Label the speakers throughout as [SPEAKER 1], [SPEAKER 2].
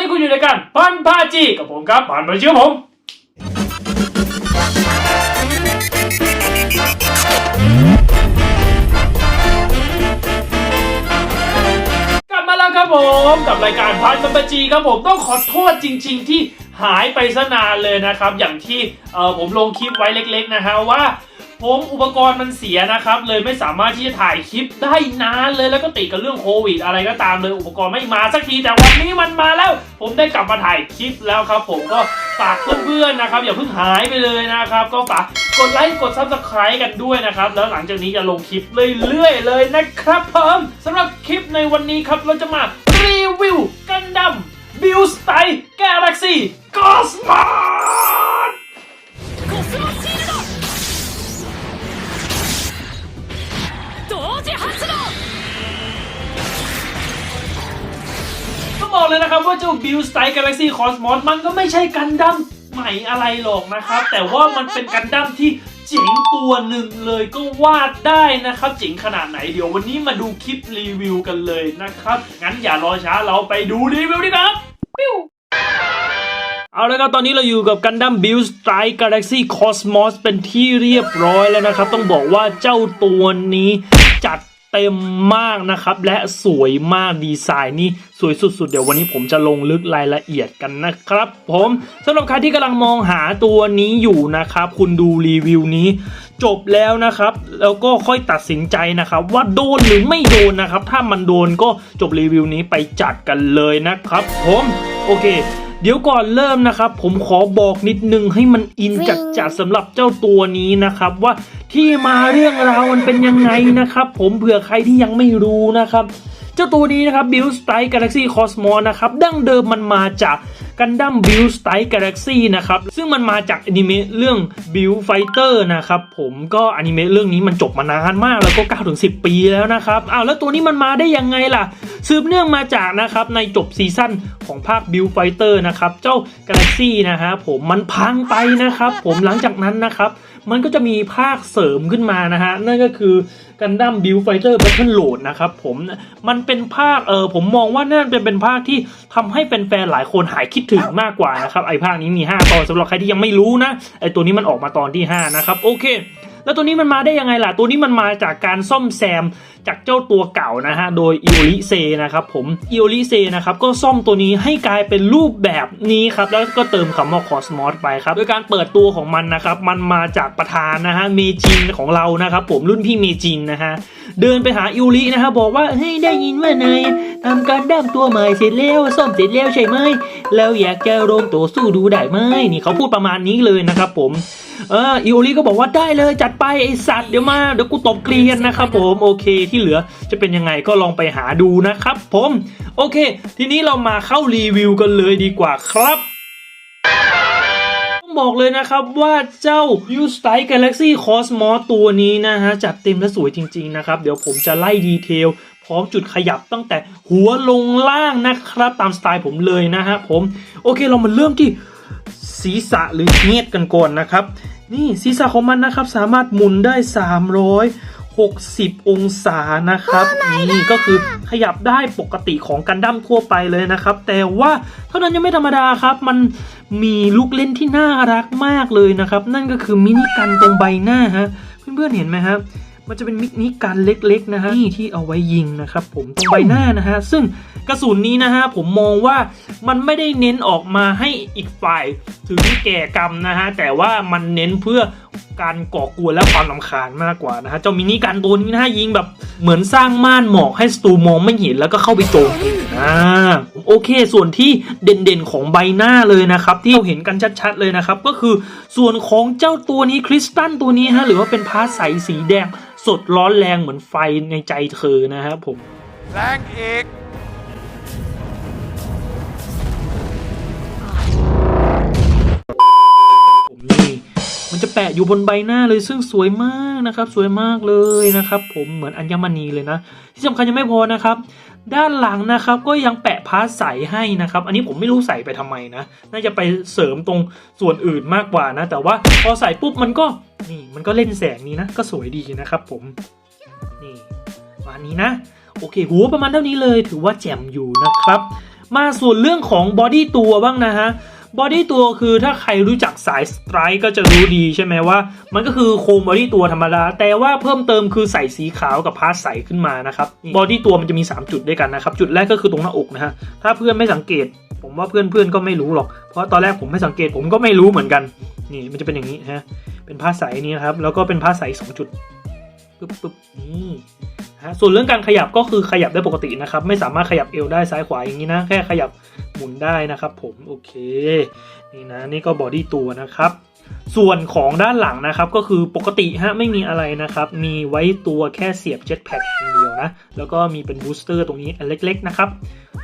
[SPEAKER 1] นี้คุณอยู่ในการพันพาจีกับผมครับพันมาเชื่อผมกลับมาแล้วครับผมกับรายการพันบัมปจีครับผมต้องขอโทษจริง ๆ ที่หายไปซะนานเลยนะครับ อย่างที่ผมลงคลิปไว้เล็ก ๆ นะฮะว่า ผมอุปกรณ์มันเสียนะครับ เลยไม่สามารถที่จะถ่ายคลิปได้นานเลยแล้วก็ติดกับเรื่องโควิด อะไรก็ตามเลยอุปกรณ์ไม่มาสักทีแต่วันนี้มันมาแล้ว ผมได้กลับมาถ่ายคลิปแล้วครับ ผมก็ฝากเพื่อนๆนะครับ อย่าเพิ่งหายไปเลยนะครับ ก็ฝากกดไลค์กดซับสไครต์กันด้วยนะครับ แล้วหลังจากนี้จะลงคลิปเรื่อยๆเลยนะครับผมสำหรับคลิปในวันนี้ครับเราจะมารีวิวกันดั้มบิวสไตล์กาแล็กซี่กอสมอ ต้องบอกเลยนะครับว่าเจ้า Build Style Galaxy Cosmos มันก็ไม่ใช่กันดั้มใหม่อะไรหรอกนะครับ แต่ว่ามันเป็นกันดั้มที่เจ๋งตัวหนึ่งเลยก็วาดได้นะครับเจ๋งขนาดไหนเดี๋ยววันนี้มาดูคลิปรีวิวกันเลยนะครับ งั้นอย่ารอช้าเราไปดูรีวิวดีกว่าครับปิ้วเอาละครับตอนนี้เราอยู่กับกันดั้ม Build Strike Galaxy Cosmos เป็นที่เรียบร้อยแล้วนะครับ ต้องบอกว่าเจ้าตัวนี้จัด เต็มมากนะครับ และสวยมากดีไซน์นี่สวยสุดๆ เดี๋ยววันนี้ผมจะลงลึกรายละเอียดกันนะครับ ผมสำหรับใครที่กำลังมองหาตัวนี้อยู่นะครับ คุณดูรีวิวนี้ จบแล้วนะครับ แล้วก็ค่อยตัดสินใจนะครับ ว่าโดนหรือไม่โดนนะครับ ถ้ามันโดนก็จบรีวิวนี้ไปจัดกันเลยนะครับ ผมโอเค เดี๋ยวก่อนเริ่มนะครับ ผมขอบอกนิดนึงให้มันอินจัดจัดๆสำหรับเจ้าตัวนี้นะครับ ว่าที่มาเรื่องราวมันเป็นยังไงนะครับ ผมเผื่อใครที่ยังไม่รู้นะครับ เจ้าตัวนี้นะครับ Build Style Galaxy Cosmos นะครับดั้งเดิมมันมาจาก กันดั้ม Build Style Galaxy นะครับ ซึ่งมันมาจากอนิเมะเรื่อง Build Fighter นะครับผมก็อนิเมะเรื่องนี้มันจบมานานมากแล้วก็9ถึง10 ปีแล้วนะครับอ้าวแล้วตัวนี้มันมาได้ยังไงล่ะ สืบเนื่องมาจากนะครับในจบซีซั่นของภาค Build Fighter นะครับ เจ้า Galaxy นะฮะผมมันพังไปนะครับผมหลังจากนั้นนะครับ มันก็จะมีภาคเสริมขึ้นมานะฮะ นั่นก็คือกันดั้มบิลไฟเตอร์แบทเทิลโหลดนะครับผมมันเป็นภาคเออผมมองว่านั่นเป็นเป็นภาคที่ทำให้แฟนๆหลายคนหายคิดถึงมากกว่านะครับ ไอภาคนี้มี 5 ตอนสำหรับใครที่ยังไม่รู้นะ ไอตัวนี้มันออกมาตอนที่ 5 นะครับ โอเค แล้วตัวนี้มันมาได้ยังไงล่ะ ตัวนี้มันมาจากการซ่อมแซมจากเจ้าตัวเก่านะฮะโดยอิโอริเซนะครับผมอิโอริเซนะครับก็ซ่อมตัวนี้ให้กลายเป็นรูปแบบนี้ครับแล้วก็เติมคำว่าคอสมอสไปครับโดยการเปิดตัวของมันนะครับมันมาจากประธานนะฮะเมจินของเรานะครับผมรุ่นพี่เมจินนะฮะเดินไปหาอิโอรินะฮะบอกว่าเฮ้ยได้ยินว่านายทำการดั้มตัวใหม่เสร็จแล้วซ่อมเสร็จแล้วใช่ไหมแล้วอยากจะลงตัวสู้ดูได้ไหมนี่เขาพูดประมาณนี้เลยนะครับผมเอออิโอริก็บอกว่าได้เลยจัดไปไอสัตว์เดี๋ยวมาเดี๋ยวกูตบเกลียนนะครับผมโอเคที่เหลือจะเป็นยังไงก็ลองไปหาดูนะครับผมโอเค ทีนี้เรามาเข้ารีวิวกันเลยดีกว่าครับต้องบอกเลยนะครับว่าเจ้า u s t y Galaxy Cosmos ตัวนี้นะฮะ จัดเต็มและสวยจริง ๆ นะครับ เดี๋ยวผมจะไล่ดีเทล พร้อมจุดขยับตั้งแต่หัวลงล่างนะครับ ตามสไตล์ผมเลยนะฮะผม โอเคเรามาเริ่มที่ศีรษะหรือเงียดกันก่อนนะครับ นี่ศีรษะของมันนะครับ สามารถหมุนได้ 360 องศานะครับ นี่ก็คือขยับได้ปกติของกันดั้มทั่วไปเลยนะครับ แต่ว่าเท่านั้นยังไม่ธรรมดาครับ มันมีลูกเล่นที่น่ารักมากเลยนะครับ นั่นก็คือมินิกันตรงใบหน้าฮะ เพื่อนๆเห็นไหมครับ มันจะเป็นมินิกันเล็กๆนะฮะนี่ที่เอาไว้ยิงนะครับผมตรงใบหน้านะฮะซึ่งกระสุนนี้นะฮะผมมองว่ามันไม่ได้เน้นออกมาให้อีกฝ่ายถึงแก่กรรมนะฮะแต่ว่ามันเน้นเพื่อการก่อกวนและความลำคาญมากกว่านะฮะเจ้ามินิกันตัวนี้นะฮะยิงแบบเหมือนสร้างม่านหมอกให้ศัตรูมองไม่เห็นแล้วก็เข้าไปโจมตีอ่าโอเค ส่วนที่เด่นๆของใบหน้าเลยนะครับ ที่เราเห็นกันชัดๆเลยนะครับ ก็คือส่วนของเจ้าตัวนี้คริสตัลตัวนี้ฮะหรือว่าเป็นพาใสสีแดง สดร้อนแรงเหมือนไฟในใจเธอนะครับผม
[SPEAKER 2] แรงอีก
[SPEAKER 1] ผมนี่มันจะแปะอยู่บนใบหน้าเลยซึ่งสวยมากนะครับ สวยมากเลยนะครับ ผมเหมือนอัญมณีเลยนะ ที่สำคัญยังไม่พอนะครับ ด้านหลังนะครับก็ยังแปะพาสใสให้นะครับ อันนี้ผมไม่รู้ใส่ไปทำไมนะ น่าจะไปเสริมตรงส่วนอื่นมากกว่านะ แต่ว่าพอใส่ปุ๊บมันก็ นี่มันก็เล่นแสงนี้นะ ก็สวยดีนะครับผม นี่ประมานี้นะ โอเคหัวประมาณเท่านี้เลยถือว่าแจ่มอยู่นะครับ มาส่วนเรื่องของบอดี้ตัวบ้างนะฮะบอดี้ตัวคือถ้าใครรู้จักสายสไตร์ก็จะรู้ดีใช่ไหมว่า มันก็คือโครงบอดี้ตัวธรรมดา แต่ว่าเพิ่มเติมคือใส่สีขาวกับพาสใสขึ้นมานะครับบอดี้ตัวมันจะมี 3 จุดด้วยกันนะครับ จุดแรกก็คือตรงหน้าอกนะฮะถ้าเพื่อนไม่สังเกต ผมว่าเพื่อนๆก็ไม่รู้หรอก เพราะตอนแรกผมไม่สังเกตผมก็ไม่รู้เหมือนกัน นี่มันจะเป็นอย่างนี้ฮะ เป็นผ้าใสนี้นะครับ แล้วก็เป็นผ้าใสสองจุดปึ๊บปึ๊บนี่ฮะส่วนเรื่องการขยับก็คือขยับได้ปกตินะครับ ไม่สามารถขยับเอวได้ซ้ายขวาอย่างนี้นะ แค่ขยับหมุนได้นะครับ ผม โอเค นี่นะ นี่ก็บอดี้ตัวนะครับ ส่วนของด้านหลังนะครับก็คือปกติฮะไม่มีอะไรนะครับ มีไว้ตัวแค่เสียบเจ็ตแพ็คอย่างเดียวนะ แล้วก็มีเป็นบูสเตอร์ตรงนี้อันเล็กๆนะครับ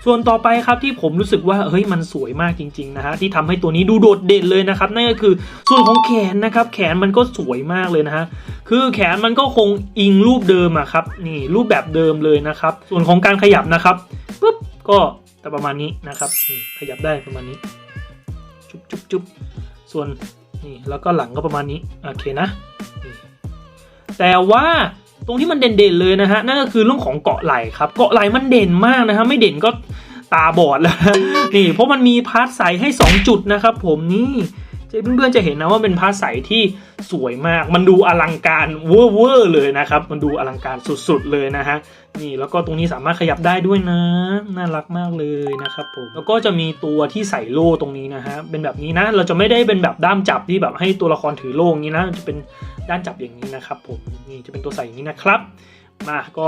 [SPEAKER 1] ส่วนต่อไปครับที่ผมรู้สึกว่าเฮ้ยมันสวยมากจริงๆนะฮะที่ทำให้ตัวนี้ดูโดดเด่นเลยนะครับ นั่นก็คือส่วนของแขนนะครับ แขนมันก็สวยมากเลยนะฮะคือแขนมันก็คงอิงรูปเดิมอะครับนี่รูปแบบเดิมเลยนะครับ ส่วนของการขยับนะครับปุ๊บก็แต่ประมาณนี้นะครับขยับได้ประมาณนี้ จุ๊บจุ๊บจุ๊บส่วน นี่แล้วก็หลังก็ประมาณนี้โอเคนะแต่ว่าตรงที่มันเด่นๆเลยนะฮะนั่นก็คือเรื่องของเกาะไหล่ครับ เกาะไหล่มันเด่นมากนะฮะไม่เด่นก็ตาบอดแล้วนี่เพราะมันมีพาร์ทใสให้ 2 จุดนะครับผมนี่ เพื่อนๆจะเห็นนะว่าเป็นพาร์ทใสที่สวยมาก มันดูอลังการเวอร์เวอร์เลยนะครับ มันดูอลังการสุดๆเลยนะฮะ นี่แล้วก็ตรงนี้สามารถขยับได้ด้วยนะ น่ารักมากเลยนะครับผม แล้วก็จะมีตัวที่ใส่โล่ตรงนี้นะฮะ เป็นแบบนี้นะ เราจะไม่ได้เป็นแบบด้ามจับที่แบบให้ตัวละครถือโล่อย่างนี้นะ จะเป็นด้านจับอย่างนี้นะครับผม นี่จะเป็นตัวใส่อย่างนี้นะครับ มาก็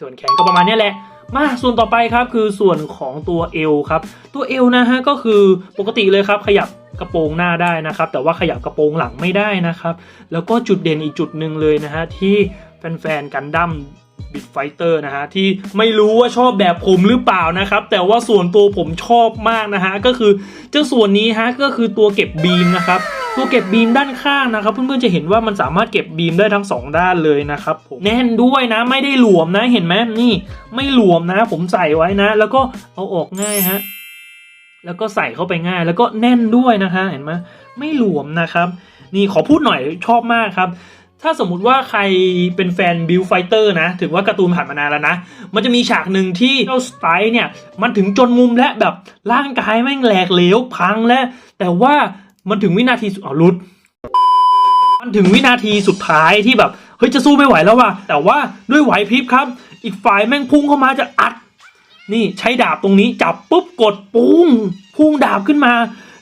[SPEAKER 1] ส่วนแขนก็ประมาณนี้แหละมาส่วนต่อไปครับคือส่วนของตัวเอวครับ ตัวเอวนะฮะก็คือปกติเลยครับขยับ กระโปรงหน้าได้นะครับ แต่ว่าขยับกระโปรงหลังไม่ได้นะครับ แล้วก็จุดเด่นอีกจุดหนึ่งเลยนะฮะที่แฟนๆกันดั้มบิดไฟเตอร์นะฮะที่ไม่รู้ว่าชอบแบบผมหรือเปล่านะครับ แต่ว่าส่วนตัวผมชอบมากนะฮะก็คือเจ้าส่วนนี้ฮะก็คือตัวเก็บบีมนะครับตัวเก็บบีมด้านข้างนะครับ เพื่อนๆจะเห็นว่ามันสามารถเก็บบีมได้ทั้งสองด้านเลยนะครับผมแน่นด้วยนะไม่ได้หลวมนะเห็นไหมนี่ ไม่หลวมนะ ผมใส่ไว้นะ แล้วก็เอาออกง่ายฮะ แล้วก็ใส่เข้าไปง่าย แล้วก็แน่นด้วยนะคะเห็นไหมไม่หลวมนะครับ นี่ขอพูดหน่อยชอบมากครับ ถ้าสมมุติว่าใครเป็นแฟนบิลไฟเตอร์นะ ถือว่าการ์ตูนผ่านมานานแล้วนะ มันจะมีฉากหนึ่งที่เจ้าสไตล์เนี่ย มันถึงจนมุมและแบบร่างกายแม่งแหลกเหลวพังและแต่ว่ามันถึงวินาทีสุดอ๋อรุดมันถึงวินาทีสุดท้ายที่แบบเฮ้ยจะสู้ไม่ไหวแล้วว่ะแต่ว่าด้วยไหวพริบครับ อีกฝ่ายแม่งพุ่งเข้ามาจะอัด นี่ใช้ดาบตรงนี้จับปุ๊บกดปุ้งพุ่งดาบขึ้นมา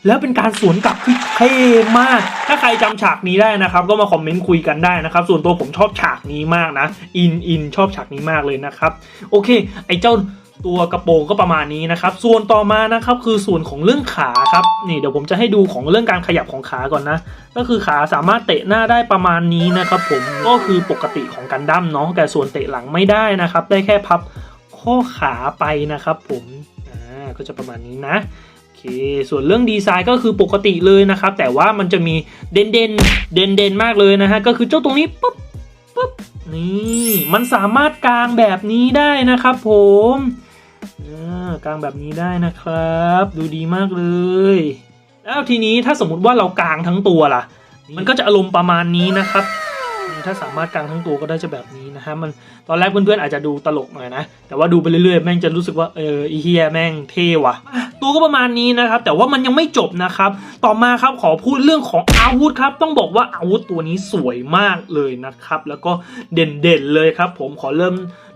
[SPEAKER 1] แล้วเป็นการสวนกลับที่เท่มาก ถ้าใครจำฉากนี้ได้นะครับ ก็มาคอมเมนต์คุยกันได้นะครับ ส่วนตัวผมชอบฉากนี้มากนะ อินอินชอบฉากนี้มากเลยนะครับ โอเค ไอ้เจ้าตัวกระโปรงก็ประมาณนี้นะครับ ส่วนต่อมานะครับคือส่วนของเรื่องขาครับ นี่เดี๋ยวผมจะให้ดูของเรื่องการขยับของขาก่อนนะ ก็คือขาสามารถเตะหน้าได้ประมาณนี้นะครับ ผมก็คือปกติของกันดั้มเนาะแต่ส่วนเตะหลังไม่ได้นะครับ ได้แค่พับ ข้อขาไปนะครับผมอ่าก็จะประมาณนี้นะโอเคส่วนเรื่องดีไซน์ก็คือปกติเลยนะครับ แต่ว่ามันจะมีเด่นเด่นเด่นเด่นมากเลยนะฮะก็คือเจ้าตรงนี้ปุ๊บปุ๊บนี่มันสามารถกางแบบนี้ได้นะครับ ผมอ่ากางแบบนี้ได้นะครับ ดูดีมากเลย แล้วทีนี้ถ้าสมมุติว่าเรากางทั้งตัวล่ะ มันก็จะอารมณ์ประมาณนี้นะครับ ถ้าสามารถกางทั้งตัวก็ได้จะแบบนี้นะฮะมันตอนแรกเพื่อนๆอาจจะดูตลกหน่อยนะ แต่ว่าดูไปเรื่อยๆแม่งจะรู้สึกว่าเอออีเฮียแม่งเท่ว่ะ ตัวก็ประมาณนี้นะครับ แต่ว่ามันยังไม่จบนะครับ ต่อมาครับขอพูดเรื่องของอาวุธครับ ต้องบอกว่าอาวุธตัวนี้สวยมากเลยนะครับ แล้วก็เด่นๆเลยครับ ผมขอเริ่ม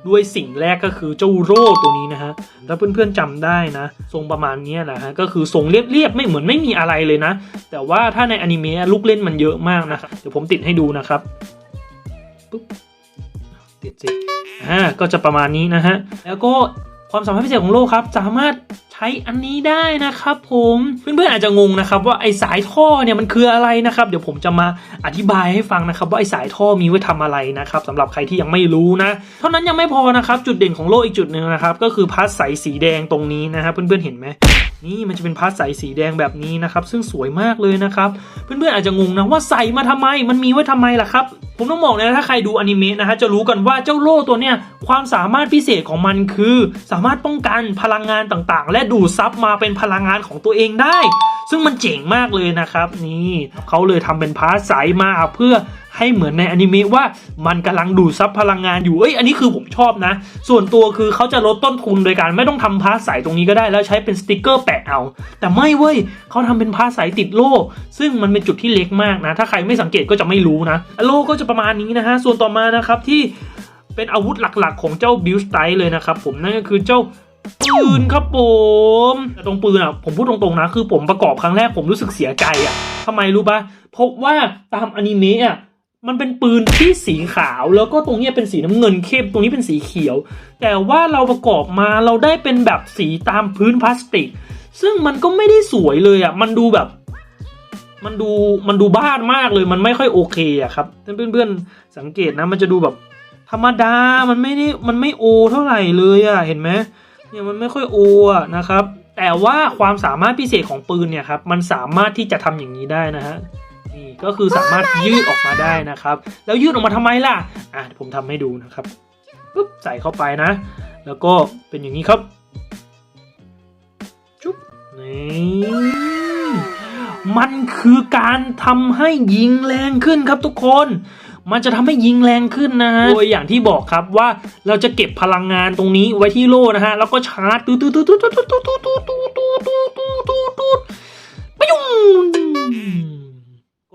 [SPEAKER 1] ด้วยสิ่งแรกก็คือเจ้าโร่ตัวนี้นะฮะถ้าเพื่อนๆจำได้นะ ทรงประมาณนี้ยแหละฮะ ก็คือทรงเรียบๆ ไม่เหมือนไม่มีอะไรเลยนะ แต่ว่าถ้าในอนิเมะลูกเล่นมันเยอะมากนะครับเดี๋ยวผมติดให้ดูนะครับ ปุ๊บติดสิอ่าก็จะประมาณนี้นะฮะ แล้วก็ความสามารถพิเศษของโลกครับ สามารถใช้อันนี้ได้นะครับผมเพื่อนๆอาจจะงงนะครับ ว่าไอสายท่อเนี่ยมันคืออะไรนะครับ เดี๋ยวผมจะมาอธิบายให้ฟังนะครับ ว่าไอสายท่อมีไว้ทำอะไรนะครับสำหรับใครที่ยังไม่รู้นะ เท่านั้นยังไม่พอนะครับ จุดเด่นของโลกอีกจุดหนึ่งนะครับ ก็คือพาสใสสีแดงตรงนี้นะครับเพื่อนๆเห็นไหม นี่มันจะเป็นพาสใสสีแดงแบบนี้นะครับ ซึ่งสวยมากเลยนะครับ เพื่อนๆอาจจะงงนะว่าใส่มาทำไม มันมีไว้ทำไมล่ะครับ ผมต้องบอกเลยนะถ้าใครดูอนิเมะนะฮะจะรู้กันว่าเจ้าโล่ตัวเนี้ยความสามารถพิเศษของมันคือ สามารถป้องกันพลังงานต่างๆ และดูดซับมาเป็นพลังงานของตัวเองได้ ซึ่งมันเจ๋งมากเลยนะครับ นี่เขาเลยทำเป็นพาสใสมาเพื่อ ให้เหมือนในอนิเมะว่ามันกำลังดูดซับพลังงานอยู่เอ้ยอันนี้คือผมชอบนะ ส่วนตัวคือเขาจะลดต้นทุนโดยการไม่ต้องทำพาร์ทใสตรงนี้ก็ได้แล้วใช้เป็นสติกเกอร์แปะเอา แต่ไม่เว้ยเขาทำเป็นพาร์ทใสติดโล่ ซึ่งมันเป็นจุดที่เล็กมากนะ ถ้าใครไม่สังเกตก็จะไม่รู้นะโล่ก็จะประมาณนี้นะฮะส่วนต่อมานะครับที่เป็นอาวุธหลักๆ ของเจ้าบิลสไตเลยนะครับผมนั่นก็คือเจ้าปืนครับผมแต่ตรงปืนอะผมพูดตรงๆนะ คือผมประกอบครั้งแรกผมรู้สึกเสียใจอะทำไมรู้ปะเพราะว่าตามอนิเมะอะ มันเป็นปืนที่สีขาวแล้วก็ตรงนี้เป็นสีน้ำเงินเข้มตรงนี้เป็นสีเขียว แต่ว่าเราประกอบมาเราได้เป็นแบบสีตามพื้นพลาสติก ซึ่งมันก็ไม่ได้สวยเลยอะมันดูแบบ มันดูมันดูบ้านมากเลยมันไม่ค่อยโอเคอะครับเพื่อนๆสังเกตนะมันจะดูแบบ ธรรมดามันไม่ได้มันไม่โอ เท่าไหร่เลยอะเห็นไหมเนี่ยมันไม่ค่อยโออะนะครับ แต่ว่าความสามารถพิเศษของปืนเนี่ยครับมันสามารถที่จะทำอย่างนี้ได้นะฮะ นี่ก็คือสามารถยืดออกมาได้นะครับ แล้วยืดออกมาทำไมล่ะอะผมทำให้ดูนะครับปุ๊บใส่เข้าไปนะ แล้วก็เป็นอย่างนี้ครับจุ๊บนี่มันคือการทำให้ยิงแรงขึ้นครับทุกคน มันจะทำให้ยิงแรงขึ้นนะฮะโดยอย่างที่บอกครับว่าเราจะเก็บพลังงานตรงนี้ไว้ที่โล่นะฮะ แล้วก็ชาร์จตูดตูดตูดตูดตูดตูดตูดตูดตูดตูดตูดตูดตูดตูดไปยุ่ง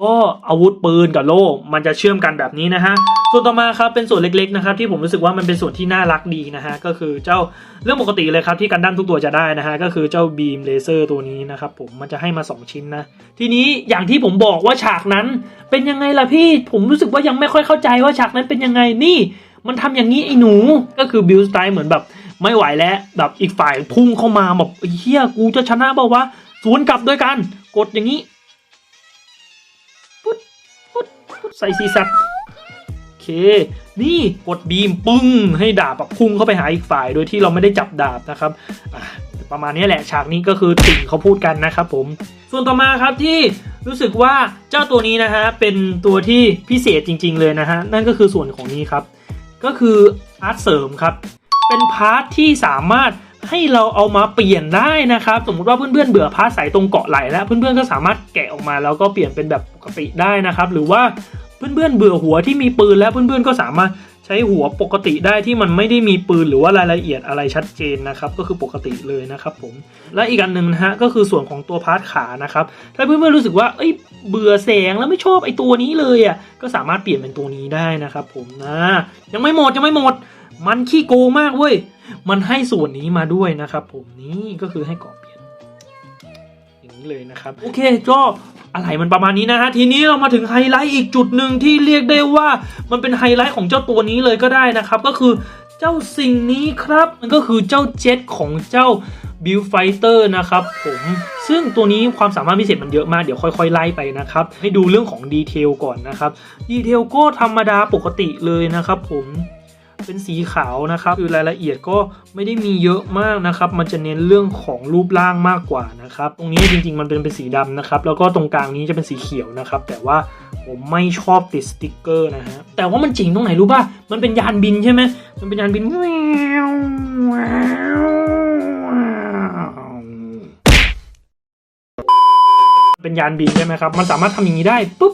[SPEAKER 1] ก็อาวุธปืนกับโล่มันจะเชื่อมกันแบบนี้นะฮะ ส่วนต่อมาครับเป็นส่วนเล็กๆนะครับที่ผมรู้สึกว่ามันเป็นส่วนที่น่ารักดีนะฮะก็คือเจ้าเรื่องปกติเลยครับที่กันดั้มทุกตัวจะได้นะฮะก็คือเจ้าบีมเลเซอร์ตัวนี้นะครับผมมันจะให้มา 2 ชิ้นนะ ทีนี้อย่างที่ผมบอกว่าฉากนั้น เป็นยังไงล่ะพี่ผมรู้สึกว่ายังไม่ค่อยเข้าใจว่าฉากนั้นเป็นยังไงนี่มันทำอย่างนี้ไอ้หนูก็คือบิลสไตล์เหมือนแบบไม่ไหวแล้วแบบอีกฝ่ายพุ่งเข้ามาแบบไอ้เฮียกูจะชนะเปล่าวะสวนกลับด้วยกันกดอย่างนี้ ใส่ซีซัดโอเค นี่กดบีมปึ้งให้ดาบแบบพุ่งเข้าไปหาอีกฝ่าย โดยที่เราไม่ได้จับดาบนะครับประมาณนี้แหละฉากนี้ก็คือติ่งเขาพูดกันนะครับผมส่วนต่อมาครับที่รู้สึกว่าเจ้าตัวนี้นะฮะเป็นตัวที่พิเศษจริง ๆ เลยนะฮะนั่นก็คือส่วนของนี้ครับ ก็คือพาร์ทเสริมครับ เป็นพาร์ทที่สามารถให้เราเอามาเปลี่ยนได้นะครับ สมมุติว่าเพื่อนๆเบื่อพาร์ทสายตรงเกาะไหลแล้ว เพื่อนๆก็สามารถแกะออกมาแล้วก็เปลี่ยนเป็นแบบปกติได้นะครับ หรือว่าเพื่อนๆเบื่อหัวที่มีปืนแล้วเพื่อนๆก็สามารถใช้หัวปกติได้ที่มันไม่ได้มีปืนหรือว่ารายละเอียดอะไรชัดเจนนะครับ ก็คือปกติเลยนะครับผมและอีกอันหนึ่งนะฮะก็คือส่วนของตัวพาร์ทขานะครับถ้าเพื่อนๆรู้สึกว่าเอ้ยเบื่อแสงแล้วไม่ชอบไอ้ตัวนี้เลยอะก็สามารถเปลี่ยนเป็นตัวนี้ได้นะครับผมนะยังไม่หมดยังไม่หมด มันขี้โกงมากเว้ย มันให้ส่วนนี้มาด้วยนะครับ ผมนี่ก็คือให้กรอบเปลี่ยนอย่างนี้เลยนะครับ โอเคก็อะไรมันประมาณนี้นะฮะทีนี้เรามาถึงไฮไลท์อีกจุดหนึ่งที่เรียกได้ว่ามันเป็นไฮไลท์ของเจ้าตัวนี้เลยก็ได้นะครับ ก็คือเจ้าสิ่งนี้ครับ มันก็คือเจ้าเจ็ตของเจ้าบิลไฟเตอร์นะครับผมซึ่งตัวนี้ความสามารถพิเศษมันเยอะมากเดี๋ยวค่อย ๆ ไล่ไปนะครับ ให้ดูเรื่องของดีเทลก่อนนะครับดีเทลก็ธรรมดาปกติเลยนะครับผม เป็นสีขาวนะครับคือรายละเอียดก็ไม่ได้มีเยอะมากนะครับ มันจะเน้นเรื่องของรูปร่างมากกว่านะครับ ตรงนี้จริงๆมันเป็นเป็นสีดำนะครับ แล้วก็ตรงกลางนี้จะเป็นสีเขียวนะครับ แต่ว่าผมไม่ชอบติดสติกเกอร์นะฮะ แต่ว่ามันจริงตรงไหนรู้ป่ะ มันเป็นยานบินใช่ไหม มันเป็นยานบิน เป็นยานบินใช่ไหมครับ มันสามารถทำอย่างนี้ได้ปุ๊บ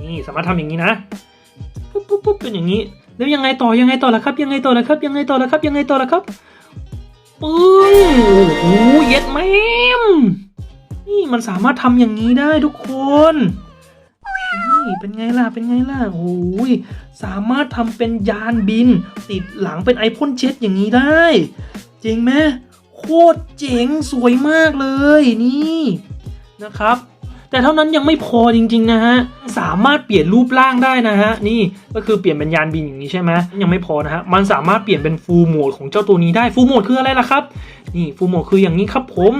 [SPEAKER 1] นี่สามารถทำอย่างนี้นะ ปุ๊บปุ๊บปุ๊บเป็นอย่างนี้ แล้วยังไงต่อยังไงต่อละครับ ยังไงต่อละครับ ยังไงต่อละครับ ยังไงต่อละครับปึ้งโอ้โหเย็ดแม่มนี่มันสามารถทำอย่างนี้ได้ทุกคนนี่เป็นไงล่ะเป็นไงล่ะโอ้ยสามารถทำเป็นยานบิน ติดหลังเป็นไอพ่นเจ็ตอย่างนี้ได้เจ๋งไหมโคตรเจ๋งสวยมากเลยนี่นะครับ แต่เท่านั้นยังไม่พอจริงๆนะฮะ สามารถเปลี่ยนรูปร่างได้นะฮะ นี่ก็คือเปลี่ยนเป็นยานบินอย่างนี้ใช่ไหมยังไม่พอนะฮะ มันสามารถเปลี่ยนเป็นฟูลโหมดของเจ้าตัวนี้ได้ ฟูลโหมดคืออะไรล่ะครับ นี่ฟูลโหมดคืออย่างนี้ครับผม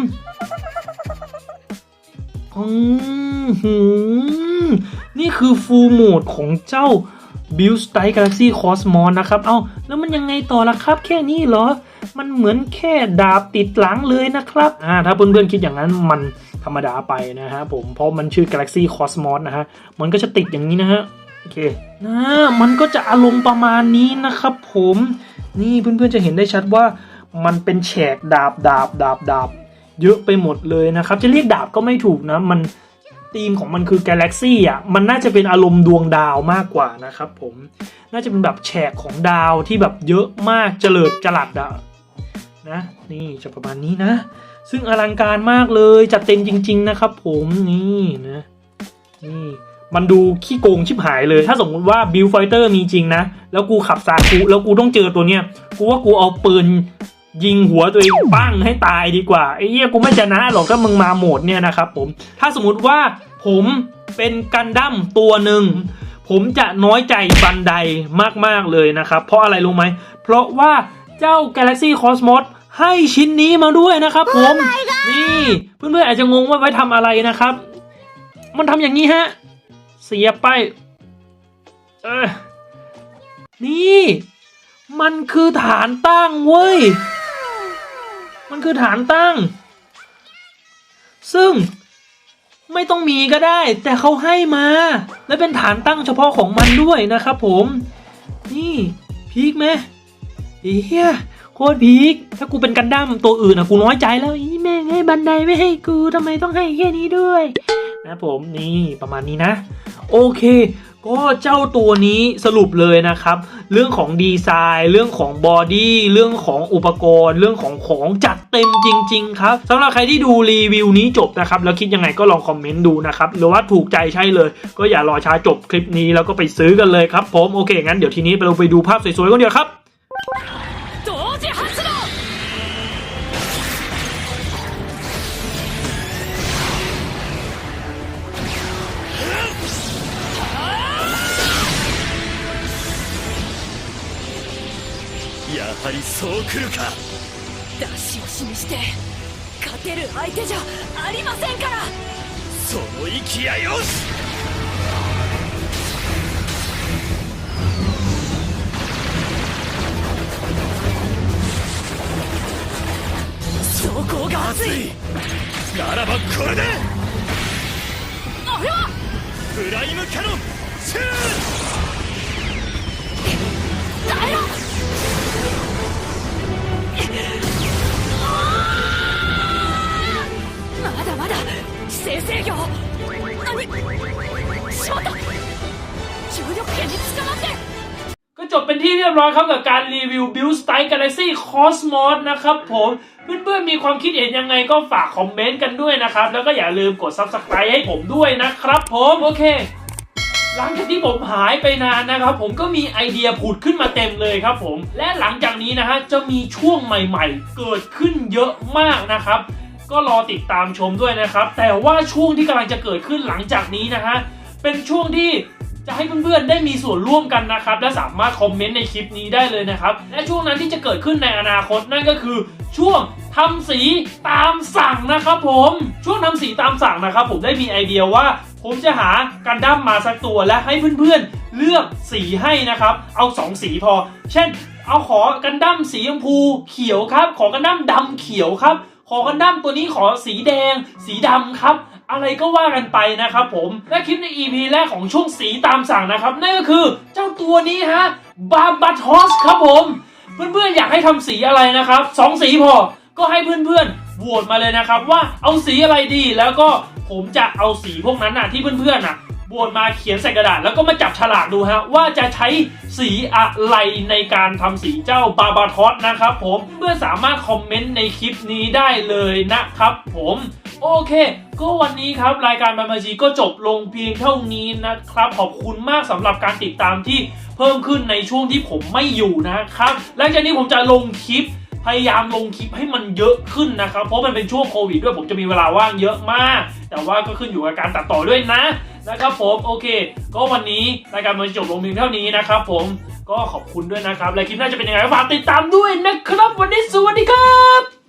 [SPEAKER 1] อืมนี่คือฟูลโหมดของเจ้า Build Style Galaxy Cosmos นะครับ เอ้า แล้วมันยังไงต่อล่ะครับ แค่นี้เหรอ มันเหมือนแค่ดาบติดหลังเลยนะครับ อ่า ถ้าเพื่อนๆคิดอย่างนั้นมัน ธรรมดาไปนะฮะผมเพราะมันชื่อ Galaxy Cosmos นะฮะ มันก็จะติดอย่างนี้นะฮะ โอเคนะมันก็จะอารมณ์ประมาณนี้นะครับผมนี่เพื่อนๆจะเห็นได้ชัดว่ามันเป็นแฉกดาบดาบดาบดาบเยอะไปหมดเลยนะครับ จะเรียกดาบก็ไม่ถูกนะ มันธีมของมันคือ Galaxy อะ มันน่าจะเป็นอารมณ์ดวงดาวมากกว่านะครับผม น่าจะเป็นแบบแฉกของดาวที่แบบเยอะมากเจริญจรัสอะนะ นี่จะประมาณนี้นะ ซึ่งอลังการมากเลยจัดเต็มจริง ๆ นะครับ ผมนี่นะนี่มันดูขี้โกงชิบหายเลย ถ้าสมมติว่าบิลไฟเตอร์มีจริงนะ แล้วกูขับซากุแล้วกูต้องเจอตัวเนี้ย กูว่ากูเอาปืนยิงหัวตัวเองปั้งให้ตายดีกว่าไอ้เหี้ยกูไม่ชนะหรอกถ้ามึงมาโหมดเนี่ยนะครับผมถ้าสมมติว่าผมเป็นกันดั้มตัวหนึ่งผมจะน้อยใจบันไดมากๆเลยนะครับ เพราะอะไรรู้ไหม เพราะว่าเจ้า Galaxy Cosmos ให้ชิ้นนี้มาด้วยนะครับผมนี่เพื่อนๆอาจจะงงว่าไว้ทำอะไรนะครับ มันทำอย่างนี้ฮะ เสียบไปเออนี่ มันคือฐานตั้งเว้ย มันคือฐานตั้ง ซึ่งไม่ต้องมีก็ได้ แต่เขาให้มา และเป็นฐานตั้งเฉพาะของมันด้วยนะครับผม นี่พีคไหมอีเฮีย โคตรพีคถ้ากูเป็นกันดั้มตัวอื่นอะกูน้อยใจแล้วอีแม่งให้บันไดไม่ให้กูทำไมต้องให้แค่นี้ด้วย นะผมนี่ประมาณนี้นะ โอเค ก็เจ้าตัวนี้สรุปเลยนะครับ เรื่องของดีไซน์ เรื่องของบอดี้เรื่องของอุปกรณ์ เรื่องของของจัดเต็มจริง ๆ ครับสำหรับใครที่ดูรีวิวนี้จบนะครับ แล้วคิดยังไงก็ลองคอมเมนต์ดูนะครับหรือว่าถูกใจใช่เลย ก็อย่ารอช้าจบคลิปนี้แล้วก็ไปซื้อกันเลยครับ ผมโอเคงั้นเดี๋ยวทีนี้เราไปดูภาพสวยๆกันเดียวครับ
[SPEAKER 2] やはりそう来るか。
[SPEAKER 3] 出し惜しみして勝てる相手じゃありませんから。
[SPEAKER 2] その息やよし。
[SPEAKER 3] が熱い。
[SPEAKER 2] ならばこれで。
[SPEAKER 3] あれは？
[SPEAKER 2] プライムキャノンシュー
[SPEAKER 3] 姿勢制御何しまった重力圏に捕まって
[SPEAKER 1] ก็จบเป็นที่เรียบร้อยครับกับการรีวิว Build Style Galaxy Cosmos นะครับผมเพื่อนๆมีความคิดเห็นยังไงก็ฝากคอมเมนต์กันด้วยนะครับ แล้วก็อย่าลืมกด Subscribe ให้ผมด้วยนะครับผมโอเค หลังจากที่ผมหายไปนานนะครับ ผมก็มีไอเดียผุดขึ้นมาเต็มเลยครับผม และหลังจากนี้นะฮะจะมีช่วงใหม่ๆ เกิดขึ้นเยอะมากนะครับ ก็รอติดตามชมด้วยนะครับ แต่ว่าช่วงที่กำลังจะเกิดขึ้นหลังจากนี้นะฮะเป็นช่วงที่จะให้เพื่อนๆได้มีส่วนร่วมกันนะครับ และสามารถคอมเมนต์ในคลิปนี้ได้เลยนะครับ และช่วงนั้นที่จะเกิดขึ้นในอนาคตนั่นก็คือช่วงทำสีตามสั่งนะครับผม ช่วงทำสีตามสั่งนะครับ ผมได้มีไอเดียว่า ผมจะหากันดั้มมาสักตัวและให้เพื่อนๆเลือกสีให้นะครับ เอาสองสีพอ เช่น เอาขอกันดั้มสีชมพูเขียวครับ ขอกันดั้มดำเขียวครับ ขอกันดั้มตัวนี้ขอสีแดง สีดำครับ อะไรก็ว่ากันไปนะครับผมและคลิปใน EP แรกของช่วงสีตามสั่งนะครับ นั่นก็คือเจ้าตัวนี้ฮะบาบัตฮอสครับผมเพื่อนๆอยากให้ทำสีอะไรนะครับสองสีพอก็ให้เพื่อนๆโหวตมาเลยนะครับ ว่าเอาสีอะไรดีแล้วก็ผมจะเอาสีพวกนั้นน่ะที่เพื่อนๆน่ะ โหวตมาเขียนใส่กระดาษ แล้วก็มาจับฉลากดูฮะว่าจะใช้สีอะไรในการทำสีเจ้าบาบาทอสนะครับผมเพื่อสามารถคอมเมนต์ในคลิปนี้ได้เลยนะครับผมโอเค ก็วันนี้ครับ รายการบามาจีก็จบลงเพียงเท่านี้นะครับ ขอบคุณมากสำหรับการติดตามที่เพิ่มขึ้นในช่วงที่ผมไม่อยู่นะครับหลังจากนี้ผมจะลงคลิปพยายามลงคลิปให้มันเยอะขึ้นนะครับ เพราะมันเป็นช่วงโควิดด้วยผมจะมีเวลาว่างเยอะมาก แต่ว่าก็ขึ้นอยู่กับการตัดต่อด้วยนะ นะครับผมโอเค ก็วันนี้รายการมันจบลงเพียงเท่านี้นะครับผมก็ขอบคุณด้วยนะครับและคลิปหน้าจะเป็นยังไงฝากติดตามด้วยนะครับ วันนี้สวัสดีครับ